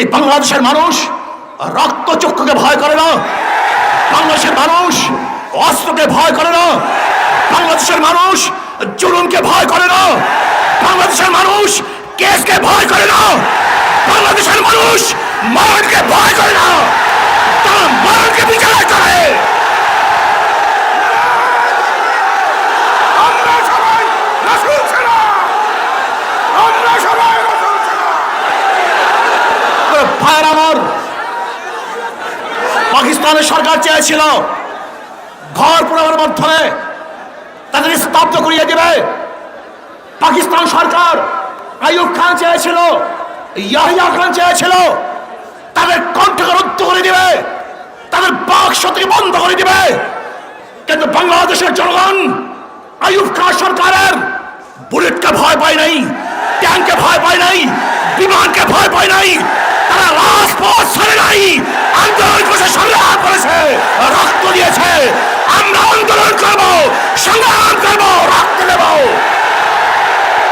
এই বাংলাদেশের মানুষ রক্তচক্ষুকে ভয় করে না। বাংলাদেশের মানুষ অস্ত্রকে ভয় করে না। বাংলাদেশের মানুষ জুলুমকে ভয় করে না। বাংলাদেশের মানুষ কেসকে ভয় করে না। বাংলাদেশের মানুষ মরণকে ভয় করে না। তারা মরণকে বিচার করে। আমরা সবাই ভাইয়ের আমার। পাকিস্তানের সরকার চেয়েছিল ঘর পুরাবার মাধ্যমে তাদের স্তব্ধ করিয়ে দেবে। পাকিস্তান সরকার আইয়ুব খান চেয়েছিল, ইয়াহিয়া খান চেয়েছিল, তাদের কণ্ঠকে রুদ্ধ করে দিবে, তাদের বাক শক্তি বন্ধ করে দিবে। কিন্তু বাংলাদেশের জনগণ আইয়ুব খান সরকারের বুলেটকে ভয় পায় নাই, ট্যাঙ্ককে ভয় পায় নাই